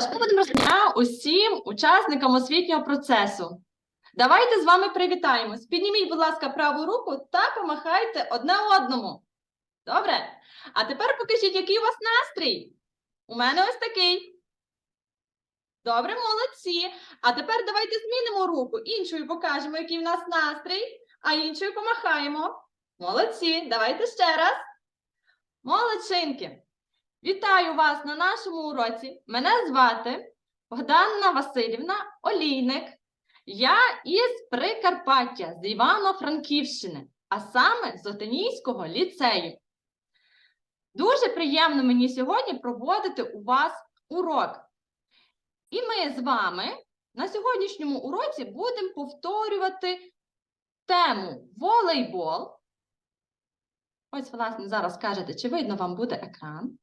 ж, ми будемо розповідати усім учасникам освітнього процесу. Давайте з вами привітаємось. Підніміть, будь ласка, праву руку та помахайте одне одному. Добре? А тепер покажіть, який у вас настрій. У мене ось такий. Добре, молодці. А тепер давайте змінимо руку. Іншою покажемо, який в нас настрій, а іншою помахаємо. Молодці. Давайте ще раз. Молодчинки. Вітаю вас на нашому уроці. Мене звати Богданна Васильівна Олійник. Я із Прикарпаття, з Івано-Франківщини, а саме з Отинійського ліцею. Дуже приємно мені сьогодні проводити у вас урок. І ми з вами на сьогоднішньому уроці будемо повторювати тему волейбол. Ось, власне, зараз скажете, чи видно вам буде екран.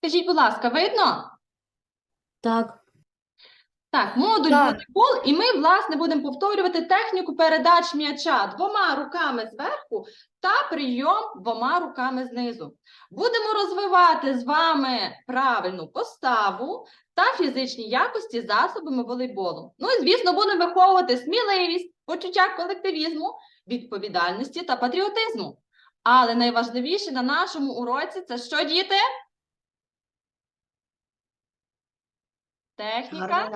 Скажіть, будь ласка, видно? Так, Так, модуль Так. волейбол, і ми, власне, будемо повторювати техніку передач м'яча двома руками зверху та прийом двома руками знизу. Будемо розвивати з вами правильну поставу та фізичні якості засобами волейболу. Ну і, звісно, будемо виховувати сміливість, почуття колективізму, відповідальності та патріотизму. Але найважливіше на нашому уроці це що, діти? Техніка.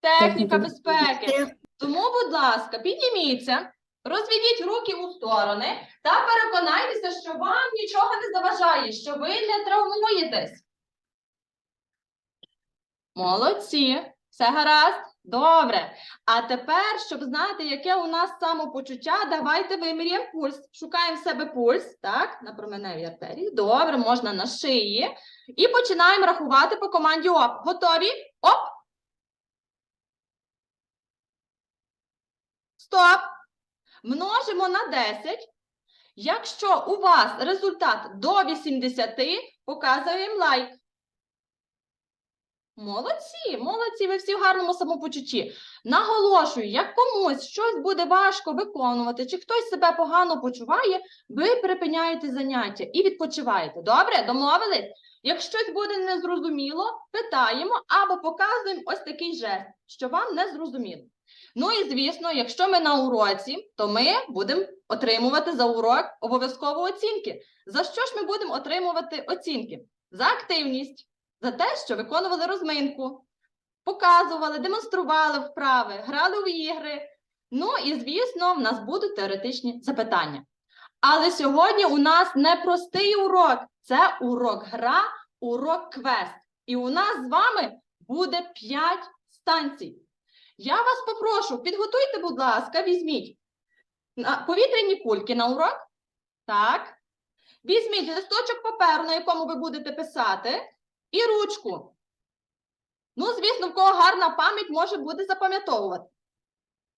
Техніка безпеки. Тому, будь ласка, підніміться, розведіть руки у сторони та переконайтеся, що вам нічого не заважає, що ви не травмуєтесь. Молодці, все гаразд? Добре. А тепер, щоб знати, яке у нас самопочуття, давайте виміряємо пульс. Шукаємо в себе пульс, так, на променевій артерії. Добре, можна на шиї. І починаємо рахувати по команді ОП. Готові? Оп! Стоп! Множимо на 10. Якщо у вас результат до 80, показуємо лайк. Молодці, молодці, ви всі в гарному самопочутті. Наголошую, як комусь щось буде важко виконувати, чи хтось себе погано почуває, ви припиняєте заняття і відпочиваєте. Добре, домовились? Якщо щось буде незрозуміло, питаємо або показуємо ось такий жест, що вам не зрозуміло. Ну і звісно, якщо ми на уроці, то ми будемо отримувати за урок обов'язково оцінки. За що ж ми будемо отримувати оцінки? За активність, за те, що виконували розминку, показували, демонстрували вправи, грали в ігри. Ну і звісно, в нас будуть теоретичні запитання. Але сьогодні у нас не простий урок, це урок гра, урок квест. І у нас з вами буде 5 станцій. Я вас попрошу, підготуйте, будь ласка, візьміть повітряні кульки на урок. Так. Візьміть листочок паперу, на якому ви будете писати, і ручку. Ну, звісно, в кого гарна пам'ять може буде запам'ятовувати.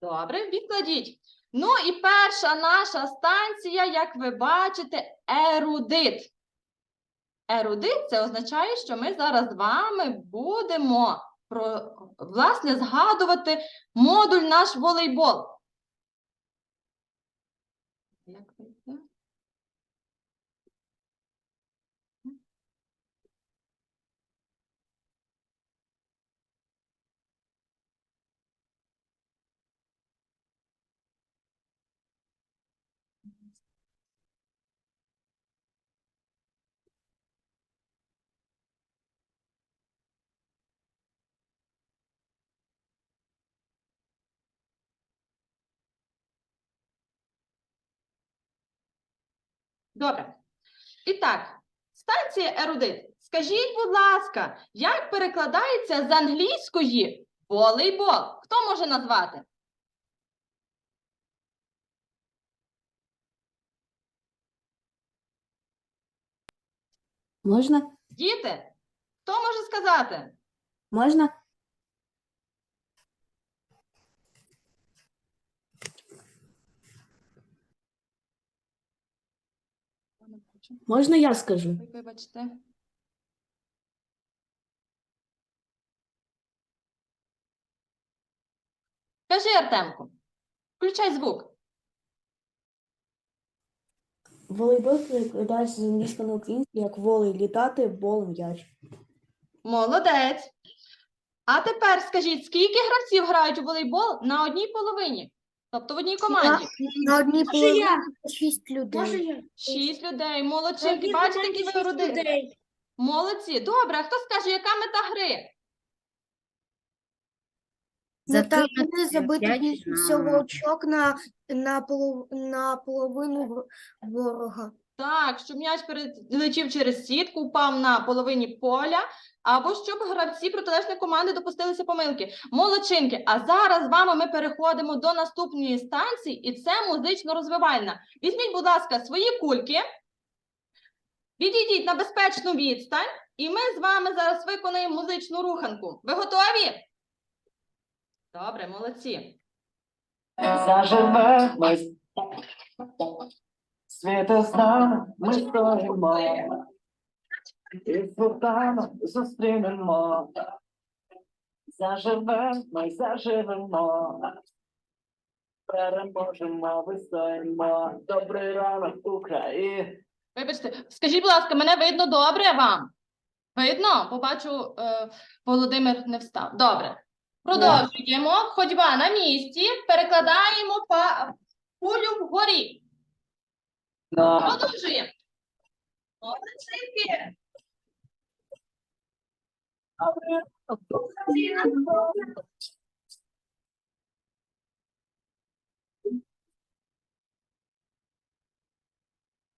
Добре, відкладіть. Ну і перша наша станція, як ви бачите, ерудит. Ерудит це означає, що ми зараз з вами будемо про, власне, згадувати модуль наш волейбол. Як вийде? Добре. І так, станція ерудит. Скажіть, будь ласка, як перекладається з англійської волейбол? Хто може назвати? можна? Діти? Хто може сказати? Можна? Можна я скажу? Вибачте. Кажи, Артемку, включай звук. Волейбол перекладається з англійського на українську як волей літати, бол м'яч. Молодець. А тепер скажіть, скільки гравців грають у волейбол на одній половині? Тобто в одній команді? На одній Може, я? шість людей. Може я? Шість людей. Молодчинки. одній Бачите, команді які ви шість родини? людей. Молодці. Добре, а хто скаже, яка мета гри? Ну, так, Закинути вони забити більше всього очок на, на, полов, на половину в- ворога. Так, щоб м'яч перелетів через сітку, упав на половині поля, або щоб гравці протилежної команди допустилися помилки. Молодчинки, а зараз з вами ми переходимо до наступної станції, і це музично-розвивальна. Візьміть, будь ласка, свої кульки, відійдіть на безпечну відстань, і ми з вами зараз виконаємо музичну руханку. Ви готові? Добре, молодці. Заживе ми з нами, ми стоїмо. І фортану зустрінемо. Заживе, ми заживемо. Переможемо, вистоїмо. Добрий ранок, Україна. Вибачте, скажіть, будь ласка, мене видно добре вам? Видно? Побачу, е, Володимир не встав. Добре. Продовжуємо. Ходьба на місці. Перекладаємо па... кулю вгорі. На Продовжуємо. Молодчинки.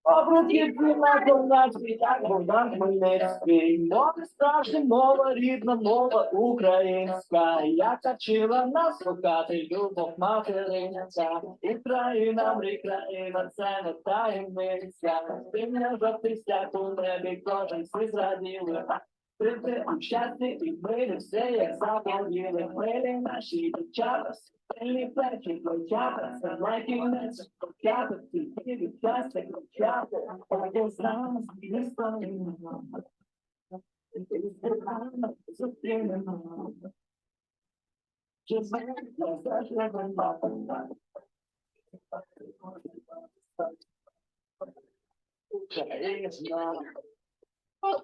Обруків на наш так Богдан Хмельницький. Мова справжня мова, рідна мова українська. Яка вчила нас шукати любов материнця. Україна, мрій країна, це не таємниця. Спільна жовтий стяг у небі, кожен всі зраділи. Прийти у щасті і мирі, все як заповіли. Хвилі наші дівчата, сильні плечі, плечата, це не кінець, плечата, тільки від щастя, плечата. Один з нас, не станемо. Зустрінемо. Чи знаєте, заживемо. Україна. А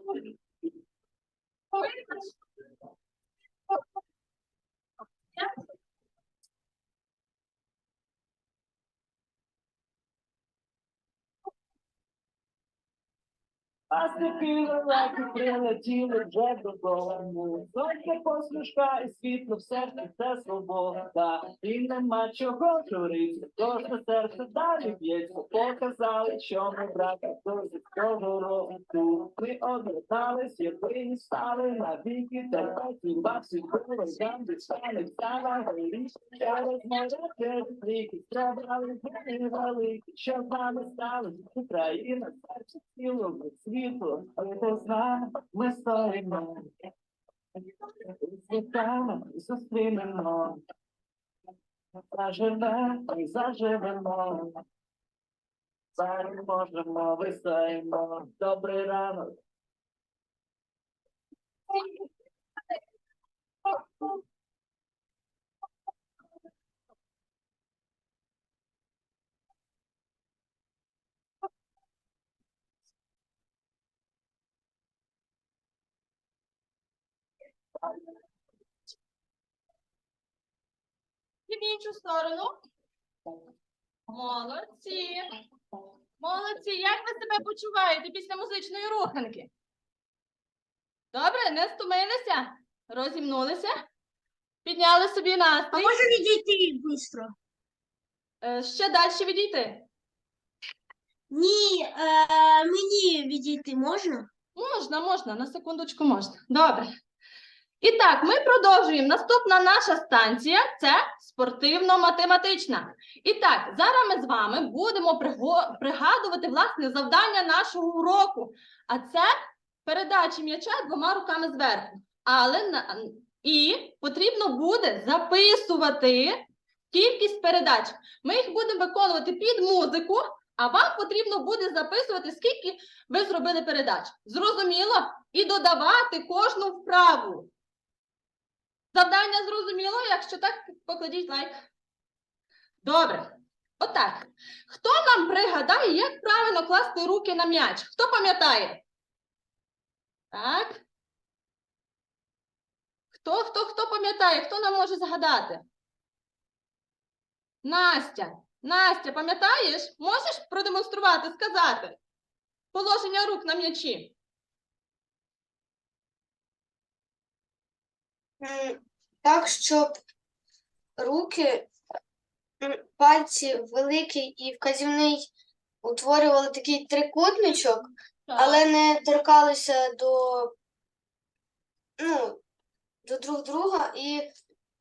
степи лелеки прилетіли вже додому. Сонце посмішка і світло в серці це свобода. І нема чого журитися, кожне серце далі б'ється. Показали, що ми брати з того року. Ми об'єднались, єдині стали навіки, терпеці, бабці, були, там стали, стала, горіш, через море, ріки, зробили зміни великі, що з нами стали, Україна, серце цілого світу, але з нами ми стоїмо. Світами зустрінемо. Заживемо і заживемо. Зараз можемо, вистоїмо. Добрий ранок. І в іншу сторону. Молодці. Молодці. Як ви себе почуваєте після музичної руханки? Добре, не стомилися? Розімнулися? Підняли собі А настрій? може відійти швидко? Е, Ще далі відійти? Ні, е, мені відійти можна? Можна, можна, на секундочку можна. Добре. І так, ми продовжуємо. Наступна наша станція це спортивно-математична. І так, зараз ми з вами будемо пригадувати власне завдання нашого уроку. А це передача м'яча двома руками зверху. Але і потрібно буде записувати кількість передач. Ми їх будемо виконувати під музику, а вам потрібно буде записувати, скільки ви зробили передач. Зрозуміло? І додавати кожну вправу. Завдання зрозуміло? Якщо так, покладіть лайк. Добре. Отак. Хто нам пригадає, як правильно класти руки на м'яч? Хто пам'ятає? Так. Хто, хто, хто пам'ятає? Хто нам може згадати? Настя. Настя, пам'ятаєш? Можеш продемонструвати, сказати? Положення рук на м'ячі. Так, щоб руки, пальці великий і вказівний утворювали такий трикутничок, але не торкалися до, ну, до друг друга, і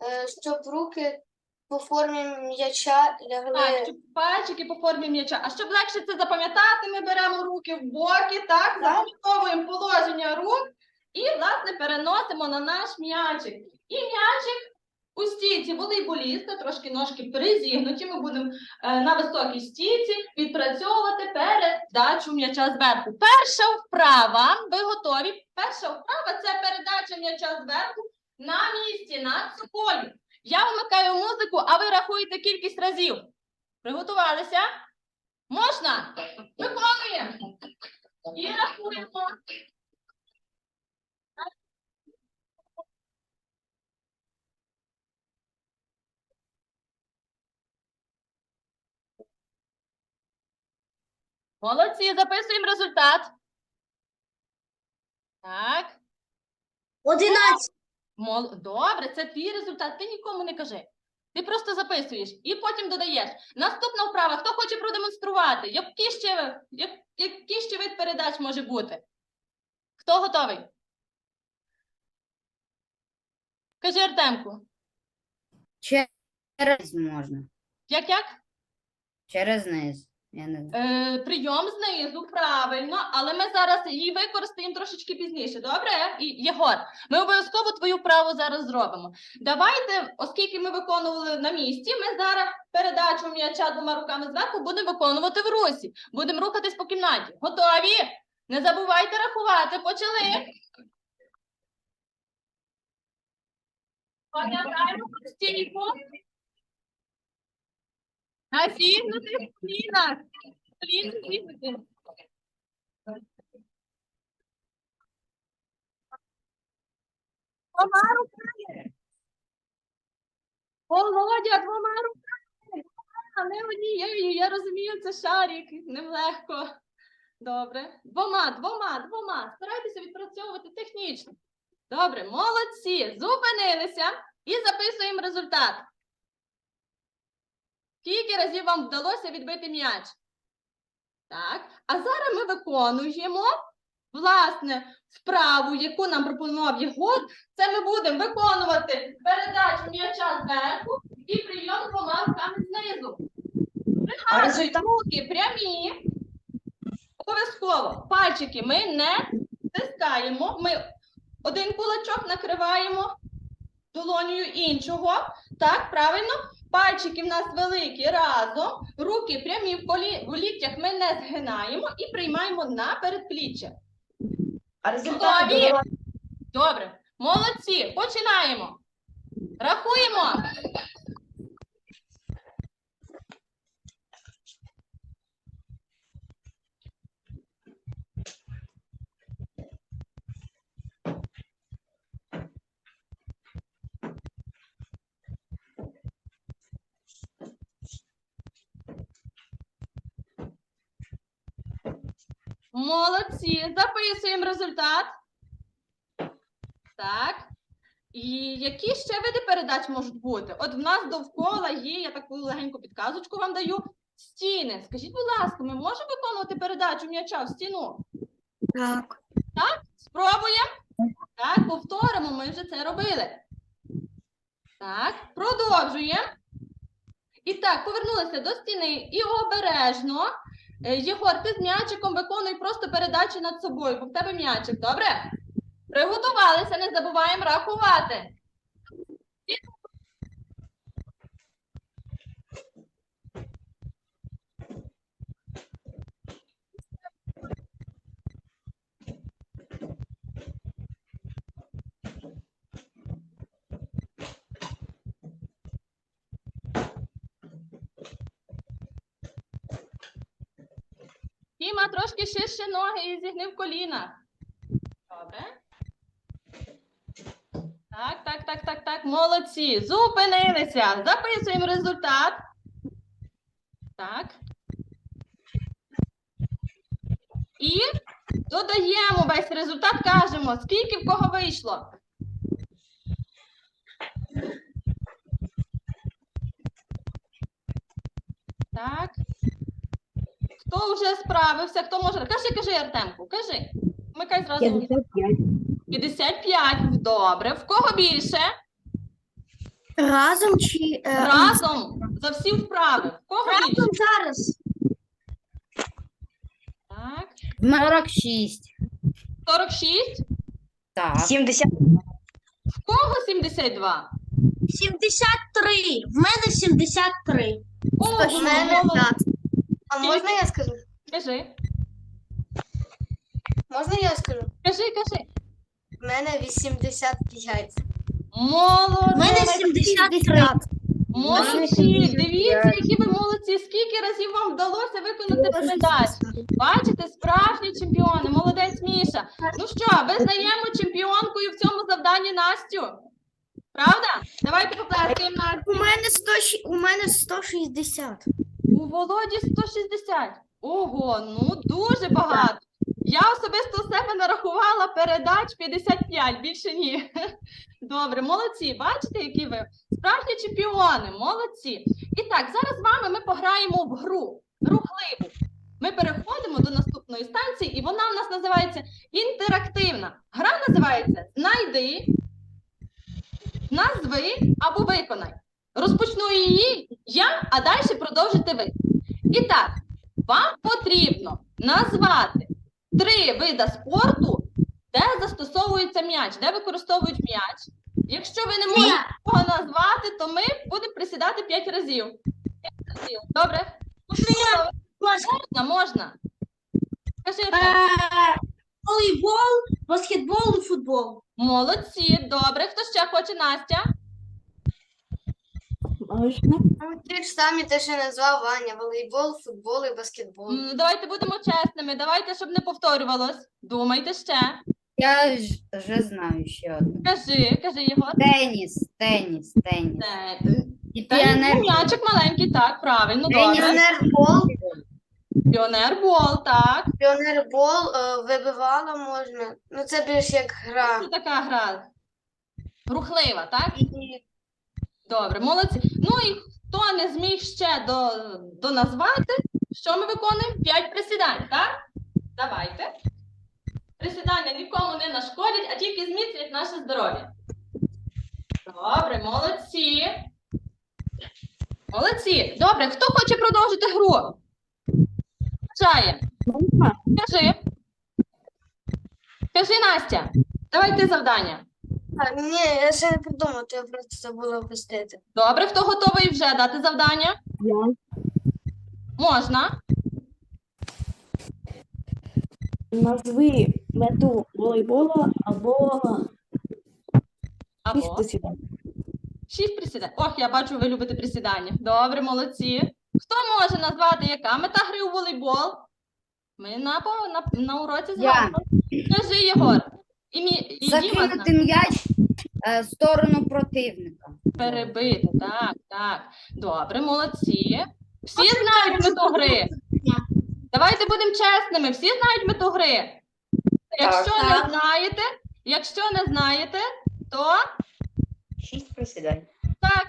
е, щоб руки по формі м'яча лягли. Так, щоб пальчики по формі м'яча. А щоб легше це запам'ятати, ми беремо руки в боки, так, запам'ятовуємо положення рук і, власне, переносимо на наш м'ячик. І м'ячик у стійці волейболіста, трошки ножки призігнуті. Ми будемо е, на високій стійці відпрацьовувати передачу м'яча зверху. Перша вправа, ви готові? Перша вправа це передача м'яча зверху на місці над собою. Я вмикаю музику, а ви рахуєте кількість разів. Приготувалися? Можна? Виконуємо. І рахуємо. Молодці, записуємо результат. Так. Одинадцять. Мол... Добре, це твій результат. Ти нікому не кажи. Ти просто записуєш і потім додаєш. Наступна вправа. Хто хоче продемонструвати? Які ще, як... Який ще вид передач може бути? Хто готовий? Кажи Артемку. Через можна. Як як? Через низ. Я не. Е, прийом знизу, правильно, але ми зараз її використаємо трошечки пізніше. Добре? І Єгор, ми обов'язково твою вправу зараз зробимо. Давайте, оскільки ми виконували на місці, ми зараз передачу м'яча двома руками зверху будемо виконувати в русі. Будемо рухатись по кімнаті. Готові? Не забувайте рахувати. Почали. Пам'ятаємо стійку. На зігнутих колінах. Коліна зігнуті. Двома руками. Володя, двома руками. Не однією. Я розумію, це шарик. Нелегко. Добре. Двома, двома, двома. Старайтеся відпрацьовувати технічно. Добре, молодці. Зупинилися і записуємо результат. Скільки разів вам вдалося відбити м'яч? Так. А зараз ми виконуємо власне вправу, яку нам пропонував Єгор. Це ми будемо виконувати передачу м'яча зверху і прийом двома руками знизу. Пригадуйте, руки прямі. Обов'язково пальчики ми не стискаємо. Ми один кулачок накриваємо долонею іншого. Так, правильно? Пальчики в нас великі разом, руки прямі в колі в ліктях ми не згинаємо і приймаємо на передпліччя. А результат Готові? Добре, молодці, починаємо. Рахуємо. Молодці, записуємо результат. Так. І які ще види передач можуть бути? От в нас довкола є, я таку легеньку підказочку вам даю. Стіни. Скажіть, будь ласка, ми можемо виконувати передачу м'яча в стіну? Так. Спробуємо? Так, повторимо, ми вже це робили. Так, продовжуємо. І так, повернулися до стіни і обережно. Е, Єгор, ти з м'ячиком виконуй просто передачу над собою, бо в тебе м'ячик, добре? Приготувалися, не забуваємо рахувати. Трошки ширше ноги і зігни в колінах. Добре. Так, так, так, так, так. Молодці. Зупинилися. Записуємо результат. Так. І додаємо весь результат, кажемо, скільки в кого вийшло. Так. Хто вже справився? Хто може? Кажи, кажи, Артемку, кажи. Вмикай зразу. 55. 55. Добре. В кого більше? Разом чи е, Разом за всі вправи. В кого більше? Зараз. Так. 46. 46. Так. 70. В кого 72? 73. В мене 73. Ого, в мене так. А можна я скажу? Кажи, Можна я скажу? кажи, кажи. В мене 85. В мене Молодець. 73. Молодці. Дивіться, які ви молодці. Скільки разів вам вдалося виконати задачу? Бачите, справжні чемпіони. Молодець Міша. Ну що, визнаємо чемпіонкою в цьому завданні Настю? Правда? Давайте поплескаємо. У мене 100, у мене 160. У Володі 160. Ого, ну дуже багато. Я особисто у себе нарахувала передач 55, більше ні. Добре, молодці. Бачите, які ви справжні чемпіони, молодці. І так, зараз з вами ми пограємо в гру рухливу. Ми переходимо до наступної станції, і вона в нас називається інтерактивна. Гра називається Знайди, назви або виконай. Розпочну її я, а далі продовжите ви. І так, вам потрібно назвати три вида спорту, де застосовується м'яч, де використовують м'яч. Якщо ви не можете його назвати, то ми будемо присідати 5 разів. П'ять разів. Добре? Можна, можна. Кажи, Е, Волейбол, баскетбол і футбол. молодці, добре. Хто ще хоче Настя? Можна? Ну, ті ж самі те, що назвав Ваня. Волейбол, футбол і баскетбол. М, Давайте будемо чесними, давайте, щоб не повторювалось. Думайте ще. Я ж вже знаю ще одну. Кажи, кажи його. Теніс, теніс, теніс. Це, І Та ну, піонер. м'ячик маленький, так, правильно, добре. Піонербол, Піонербол, так. піонербол, е, вибивало можна. Ну це більш як гра. Це така гра. Рухлива, так? І Добре, молодці. Ну і хто не зміг ще до, доназвати, що ми виконуємо? П'ять присідань, так? Давайте. Присідання нікому не нашкодять, а тільки зміцнять наше здоров'я. Добре, молодці. Молодці. Добре, хто хоче продовжити гру? Бажає. Кажи. Кажи, Настя. Давай ти завдання. Ні, я ще не придумав, то я просто забула опустити. Добре, хто готовий вже дати завдання? Я. Можна. Назви мету волейбола або Або шість посідань. шість присідань. Ох, я бачу, ви любите присідання. Добре, молодці. Хто може назвати, яка мета гри у волейбол? Ми на, по- на, на уроці з Я. вами. Кажи, Єгор. І, мі, і Діма Закинути м'яч е, в сторону противника. перебити. Так, так. Добре, молодці. Всі знають мету гри. Давайте будемо чесними. Всі знають мету гри. Якщо Так. не знаєте, якщо не знаєте, то Шість присідань. Так,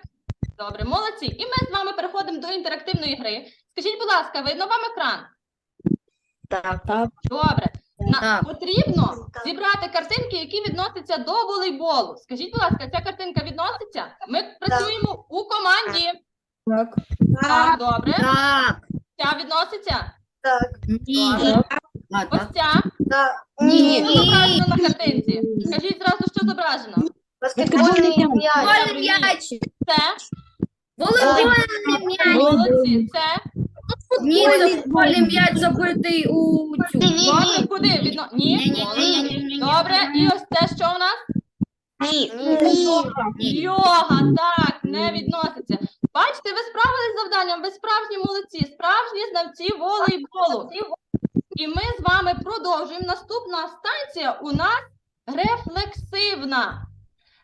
добре, молодці. І ми з вами переходимо до інтерактивної гри. Скажіть, будь ласка, видно вам екран? Так. Так. Добре. На, Так. Потрібно зібрати картинки, які відносяться до волейболу. Скажіть, будь ласка, ця картинка відноситься? Ми працюємо у команді. Так. Так, добре. Так. Ця відноситься? Так, Ні. Ось ця. так. Ні. Що зображено на картинці? Скажіть зразу, що зображено? Баскетбольний м'яч. Це? Волейбольний м'яч. Молодці. Це? Ні, це футбольний м'яч забитий у цю. Добре, куди? Відно... Ні? Добре, і ось це що у нас? Ні. Ні. Йога, так, не відноситься. Бачите, ви справились з завданням, ви справжні молодці, справжні знавці волейболу. І ми з вами продовжуємо. Наступна станція у нас рефлексивна.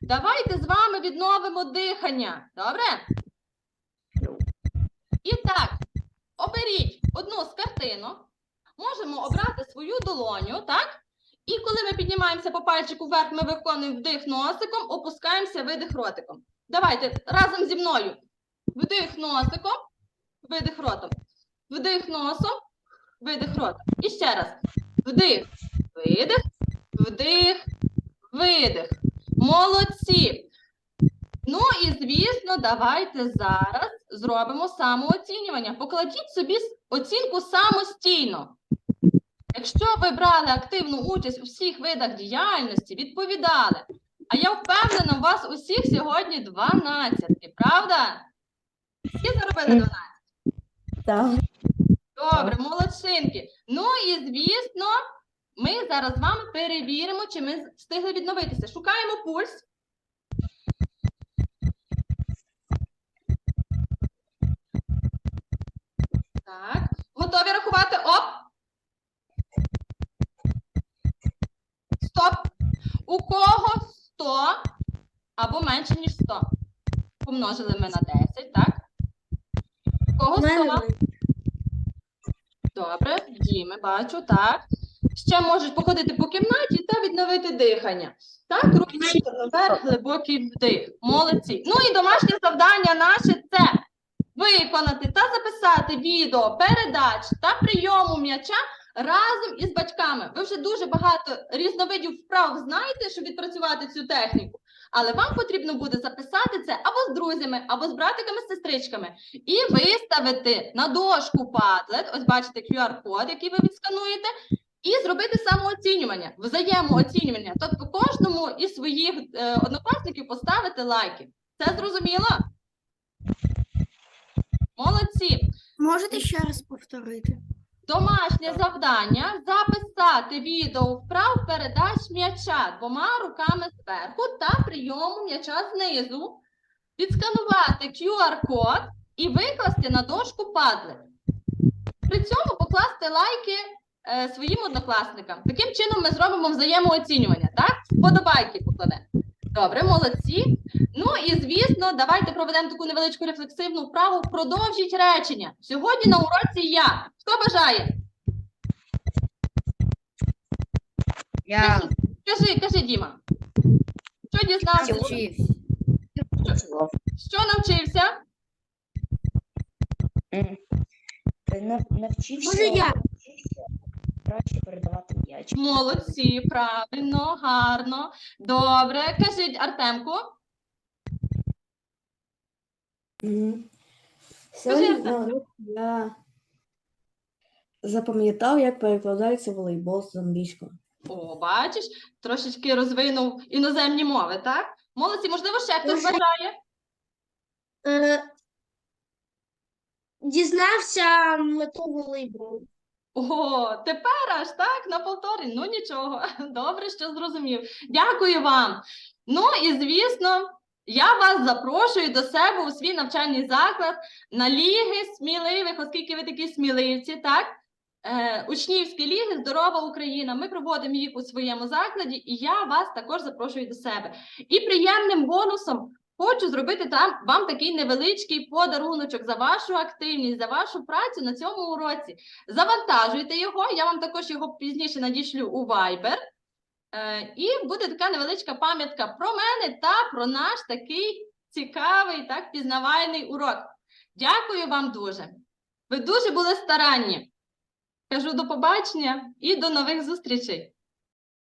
Давайте з вами відновимо дихання. Добре? І так, оберіть одну з картинок. Можемо обрати свою долоню, так? І коли ми піднімаємося по пальчику вверх, ми виконуємо вдих носиком, опускаємося видих ротиком. Давайте разом зі мною. Вдих носиком, видих ротом. Вдих носом, видих ротом. І ще раз. Вдих, видих, вдих, видих. Молодці. Ну і звісно, давайте зараз зробимо самооцінювання. Покладіть собі оцінку самостійно. Якщо ви брали активну участь у всіх видах діяльності, відповідали. А я впевнена, у вас усіх сьогодні 12, правда? Всі заробили 12? Так. Добре, молодчинки. Ну і звісно, ми зараз з вами перевіримо, чи ми встигли відновитися. Шукаємо пульс. Так. Готові рахувати? Оп. Стоп. У кого 100 або менше, ніж 100? Помножили ми на 10, так? У кого 100? Добре, Діми, бачу, так. Ще можуть походити по кімнаті та відновити дихання. Так, ручки вверх, глибокий вдих. Молодці. Ну і домашнє завдання наше це виконати та записати відео передач та прийому м'яча разом із батьками. Ви вже дуже багато різновидів вправ знаєте, щоб відпрацювати цю техніку. Але вам потрібно буде записати це або з друзями, або з братиками, сестричками і виставити на дошку Padlet, ось бачите QR-код, який ви відскануєте, і зробити самооцінювання, взаємооцінювання. Тобто кожному із своїх е, однокласників поставити лайки. Це зрозуміло? Молодці. Можете ще раз повторити? Домашнє завдання записати відео вправ передач м'яча двома руками зверху та прийому м'яча знизу, відсканувати QR-код і викласти на дошку Padlet. При цьому покласти лайки е, своїм однокласникам. Таким чином ми зробимо взаємооцінювання, так? Вподобайки покладемо. Добре, молодці. Ну і звісно, давайте проведемо таку невеличку рефлексивну вправу. Продовжіть речення. Сьогодні на уроці я. Хто бажає? Я Кажи, кажи, Діма. Що дізнався? вчився. Що навчився? Навчився, Може, я? Краще передавати м'яч. Молодці, правильно, гарно. Добре. Кажіть, Артемку. Мгм. Сьогодні на уроці я запам'ятав, як перекладається волейбол з англійського. О, бачиш, трошечки розвинув іноземні мови, так? Молодці, можливо, ще хтось Дуже. бажає? Е, Дізнався мету волейболу. О, тепер аж так на повторі. Ну нічого. Добре, що зрозумів. Дякую вам. Ну і звісно, я вас запрошую до себе у свій навчальний заклад на ліги сміливих, оскільки ви такі сміливці, так? Е, учнівські ліги Здорова Україна. Ми проводимо їх у своєму закладі, і я вас також запрошую до себе. І приємним бонусом хочу зробити там вам такий невеличкий подаруночок за вашу активність, за вашу працю на цьому уроці. Завантажуйте його, я вам також його пізніше надішлю у Viber. Е, і буде така невеличка пам'ятка про мене та про наш такий цікавий, так, пізнавальний урок. Дякую вам дуже. Ви дуже були старанні. Кажу до побачення і до нових зустрічей.